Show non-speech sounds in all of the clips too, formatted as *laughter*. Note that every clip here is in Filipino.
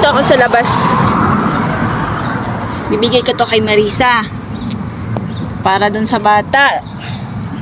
Nandito ako sa labas. Bibigay ko to kay Marisa. Para dun sa bata.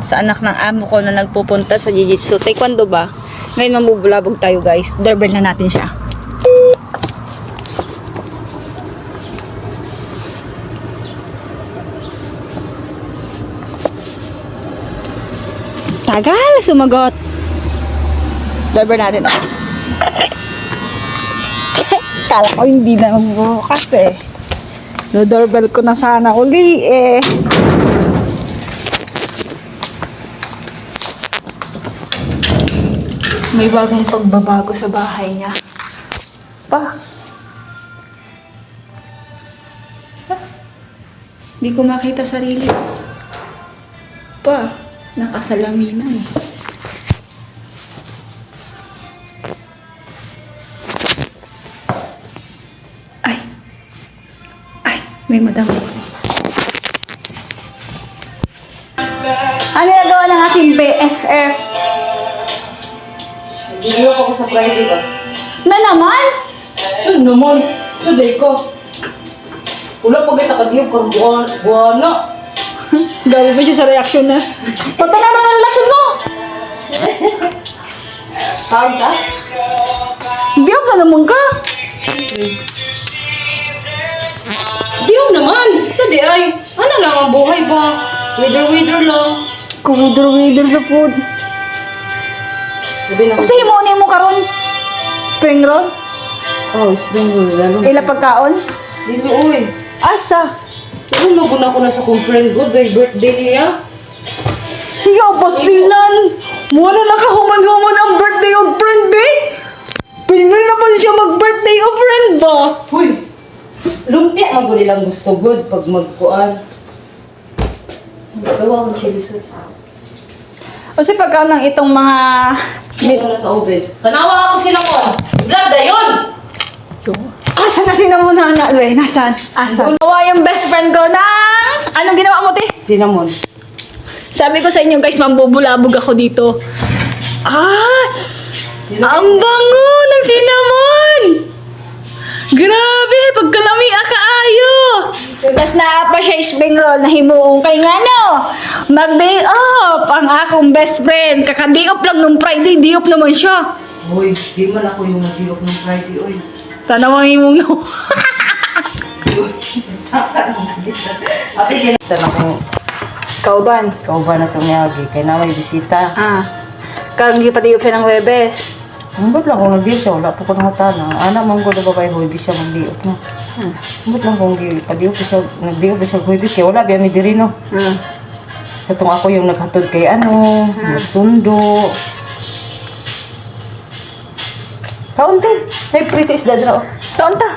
Sa anak ng amo ko na nagpupunta sa Jiu-Jitsu. Taekwondo ba? Ngayon mamubulabog tayo guys. Doorbell na natin siya. Tagal sumagot. Doorbell natin. Oh. Kala ko hindi na magbukas eh. No-doorbell ko na sana uli eh. May bagong pagbabago sa bahay niya. Pa. Hindi ko makita sarili ko. Pa. Nakasalaminan. Ay. May madam. Ano nagawa ng aking BFF? Hindi ako sa Friday ba? Na naman? Saan naman? Sa day ko. Wala pa kita kadiyog kang buwan, buwana. Gabi *laughs* pa siya sa reaction na. Punta naman ang reaction mo! Saan ka? Biyak ka naman ka! Diyo naman. Sa di ay. Ano lang ang buhay ba? Wither-wither lang. Kuwider-wider na po. Sabi na Kasi mo mo karon Spring roll? Oh, spring roll. Lalo. Ila pagkaon? Dito, uy. Asa? Pero maguna ko na sa kong friend ko. Day birthday niya. Yo, pastilan! Wala nakahuman-human ang birthday of friend, be! Pinili na pa siya mag-birthday of friend ba? Uy. Lumpia maguli lang gusto good pag magkuan. Gawa ko chili sauce. Kasi pagka ng itong mga... Dito na sa oven. Tanawa ako sila ko. Vlog na yun! Asa na sinamuna na? Uy, nasaan? Asa? Gawa yung best friend ko na... Anong ginawa mo, te? Cinnamon. Sabi ko sa inyo guys, mambubulabog ako dito. Ah! Ang bango ng cinnamon! Grabe! Pagkalami akaayo! Tapos na pa siya spring roll na himuong kay nga no! Mag-day off! Ang akong best friend. Kaka-day off lang nung Friday, day off naman siya. Uy, di man ako yung nag-ilok ng Friday, uy. Tanawa himong no. *laughs* Ate, ginatan ako. Kauban. Ikaw ba na tumiyagi? Kaya na may bisita. Ah. Kagi pa day off siya ng Webes. Ba't lang kung nag-deal siya? Wala po ko nangatana. Ana, manggo na babae, huwibis siya mag-diop na. Hmm. Ba't lang kung pag-diop siya, nag-diop siya huwibis kaya wala, biya may diri no. Hmm. Katong ako yung naghatod kay ano, nagsundo. Kaunti. May pretty isda dra. oh. Taon ta.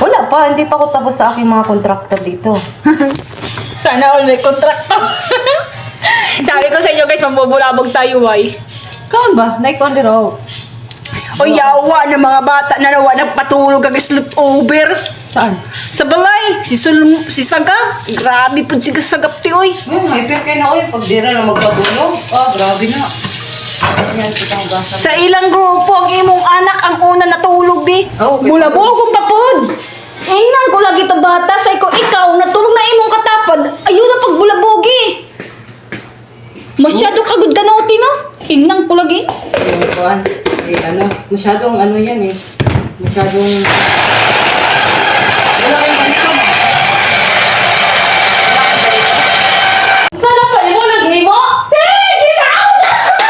Wala pa, hindi pa ako tapos sa aking mga kontraktor dito. *laughs* Sana all may kontrakto. *laughs* Sabi ko sa inyo guys, mambubulabog tayo, why? Kaon ba? Naikon din raw. O yawa ng mga bata na nawa nagpatulog kag sleepover. Saan? Sa balay, si, Sul si Saga. Grabe po si Sagap ti, oy. Ay, hyper kayo na oy. Pag di na magpatulog. Ah, grabe na. Sa ilang grupo, ang imong anak ang una natulog, di. Oh, okay. Bulabo akong papod. Ingnan ko lagi to bata. Sa ikaw, ikaw, natulog na imong katapad. Ayun na pagbulabogi. Masyado kagod ganoti, no? Ingnan ko lagi. Kuan, eh, ano, masyadong ano yan eh. Masyadong... Wala kayong balikan. Sana pa mo nagrimo? Eh, di sa ako na sa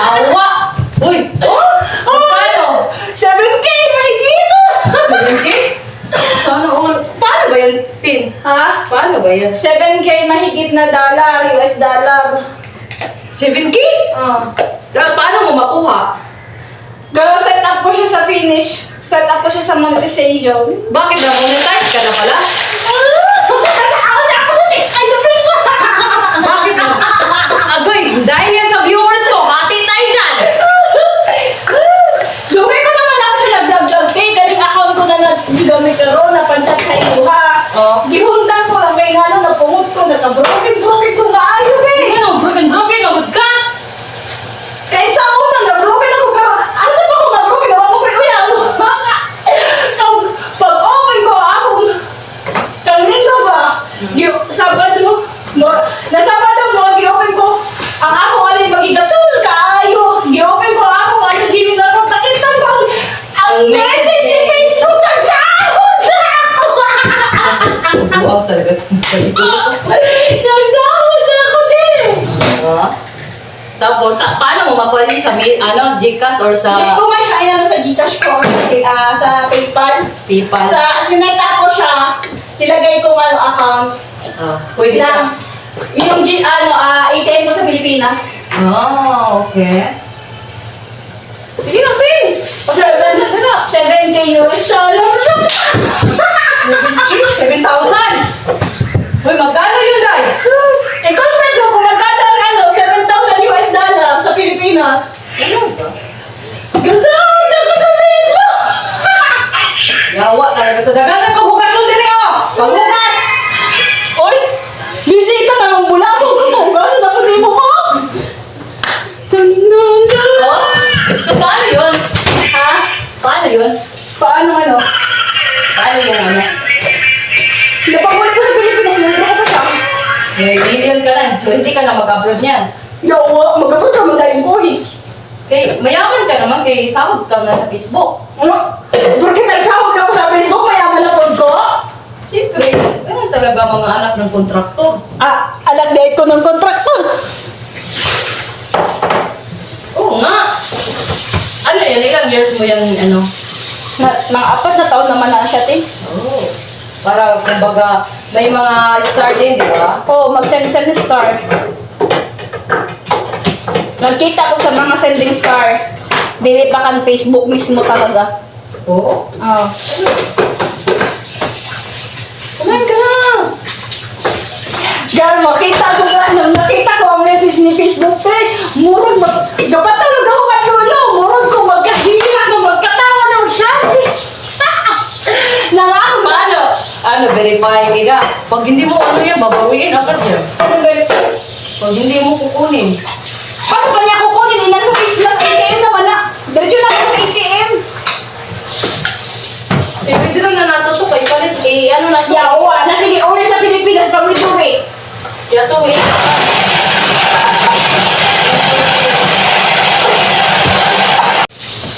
Awa! Uy! Oh! Magkano? 7K, may dito! Sige? Sana all. Paano ba yan, Tin? Ha? Paano ba yan? 7K mahigit na dollar, US dollar. 7K? Ah. Ah, Paano mo makuha? Pero set up ko siya sa finish. Set up ko siya sa monetization. Bakit na monetize ka na pala? Na! Bakit na? Agoy, dahil yan sa viewers ko, hati tayo dyan! Dumi ko naman ako siya nag-vlog-vlog. Kaya galing account ko na nag-gamit ka ro, napansat sa iluha. Oo. Gihundan ko lang kay ngano, napungot ko, naka-broken-broken ko Lord, nasama daw mo, gi-open ko ang ako alay magigatul kaayo. Gi-open ko ako ano Jimmy na ko takitan ko ang message ni Facebook kag sa ako. Wow, talaga. Nagsahod na ako din. Ano? Tapos, sa, paano mo mapwede sa ano, Gcash or Hindi sa ko man siya sa Gcash ko, ah, sa PayPal. PayPal? Sa, sinetap ko siya, nilagay ko ang account. Ah, pwede ka. Yung G, ano, ah, ATM ko sa Pilipinas. Ah, okay. Sige na, Pin! Seven, 7K US dollar. *laughs* hindi ka na mag-upload niyan. Yawa, magabot ka madaling ko eh. Kay, mayaman ka naman, kay sahod ka na sa Facebook. Ano? Porque may sahod ako sa Facebook, mayaman na po ko. Siyempre, ganun talaga mga anak ng kontraktor. Ah, anak date ko ng kontraktor. Oo nga. Ano yan, ilang years mo yan, ano? Na, mga apat na taon naman na siya, te. Oo. Para, kumbaga, may mga star din, di ba? Oo, mag-send-send star. Nagkita ko sa mga sending star. Dili pa kan Facebook mismo talaga. Oo. Oo. Kumain ka na! Gan, makita ko nga, nakita ko ang message ni Facebook, te, murag, dapat talaga ako kanulo, murag ko magkahira ko, magkatawa ng siya, te. Narama. Paano? Ano, verify ka. Pag hindi mo ano yan, babawiin agad yan. Ano ba yun? Pag hindi mo kukunin. Paano ba niya kukunin? Inan ko Christmas ATM naman na. Diretso na ako sa ATM. Eh, withdraw na nato to kay palit. Eh, ano na to? Yawa, na sige, uli sa Pilipinas, pag withdraw eh. Yato, eh.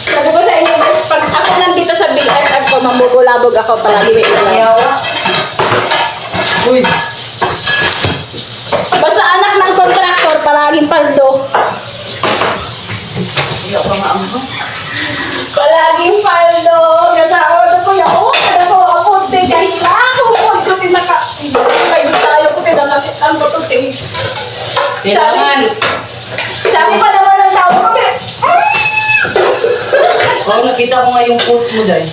Sabi ko sa inyo, pag ako nandito sa Big FM ko, mamubulabog ako palagi may ulam. Uy. Basta anak ng kontraktor, palaging paldo. Ka nga ang Palaging paldo. Kasama ko yung oh, kada ko ako, te, kahit na ako, huwag ko tinaka. Kayo tayo ko tinakakit ang te. Kailangan. Sabi pa naman ng tao ko, Oo, nakita ko nga yung post mo dahil.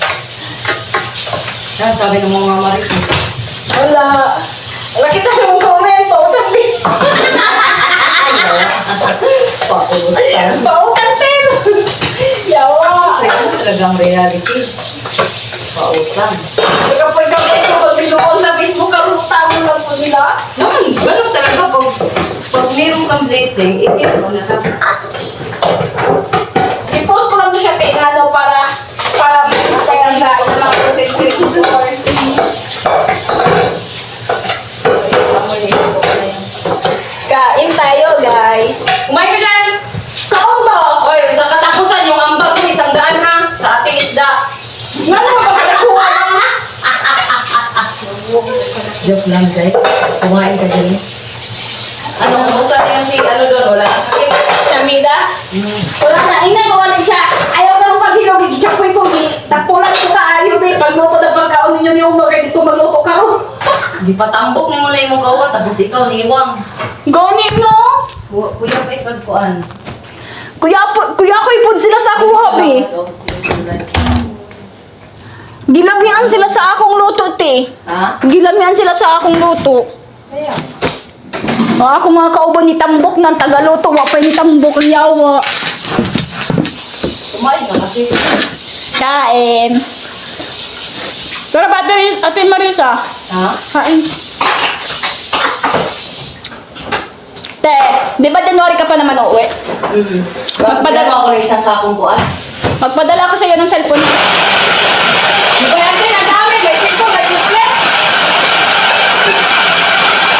Yan, sabi ng mga marik mo. Wala. Wala kita yung komento, sabi. Paulot ka. Pautan, te. Yawa. Kaya talagang reality. Pautan. Kapag-kapag ko, pag binuon sa Facebook, karutang lang po nila. Naman, ganun talaga pag pag meron kang blessing, ikip mo na lang. Kain tayo, guys. Kumain ka dyan! Kaon ba? Oy, sa katapusan, yung ambag mo, isang daan ha, sa ating isda. Nga naman ba nakakuha lang? Joke lang, guys. Kumain ka dyan. Ano, kumusta din si ano doon? Wala ka sakit? Chamida? Hmm. Wala na, inay ko wala siya. Ayaw ka nung paghilog, ikikapoy ko, di. Tapulan ko ka, ayaw, be. Pagluto na pagkaon ninyo ni Umar, kaya dito magluto ka ro. Di pa tambok ni mo na yung kawan, tapos ikaw niwang. Gani no? Ku- Kuya pa ipagkuan. Kuya, po- kuya ko ipod sila sa kuha, be. Gilamian sila sa akong luto, te. Ha? Gilamian sila sa akong luto. Kaya. Ako mga kauban ni Tambok ng Tagaluto, wapay ni Tambok yawa. Kumain ka kasi. Kain. Pero ba, ate Marisa? Ha? Kain. Te, di ba January ka pa naman uuwi? Mm-hmm. Magpadala- ako ng isang sakong kuan. Magpadala ko sa'yo ng cellphone. Di ba yan, te? Ang dami. May cellphone, may tablet.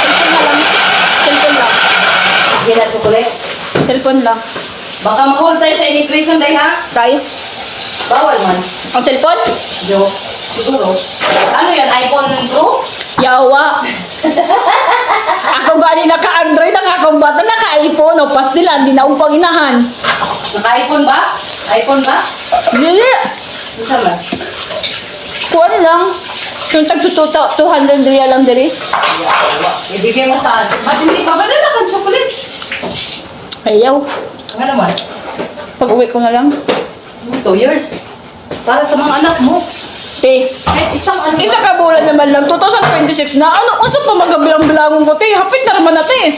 Cellphone na lang. Cellphone lang. Gila chocolate. Cellphone lang. Baka ma-hold tayo sa immigration day ha? Tayo. Bawal man. Ang cellphone? Joke. Siguro. Ano yan? iPhone Pro? Yawa. *laughs* ako gani naka-Android ang akong bata naka-iPhone. O, pas nila, hindi na upang inahan. Naka-iPhone ba? iPhone ba? Hindi. Isa ba? Kuha na lang. Yung tag 200 real lang diri. Ibigay mo sa akin. Ba't hindi pa? Ba't na kang chocolate? Ayaw. Ano naman? Pag uwi ko na lang. Two years. Para sa mga anak mo. Te, isang ano isa ka bulan naman lang. 2026 na. Ano? Asa pa magabilang-bilangon ko, te? Hapit na naman na, te.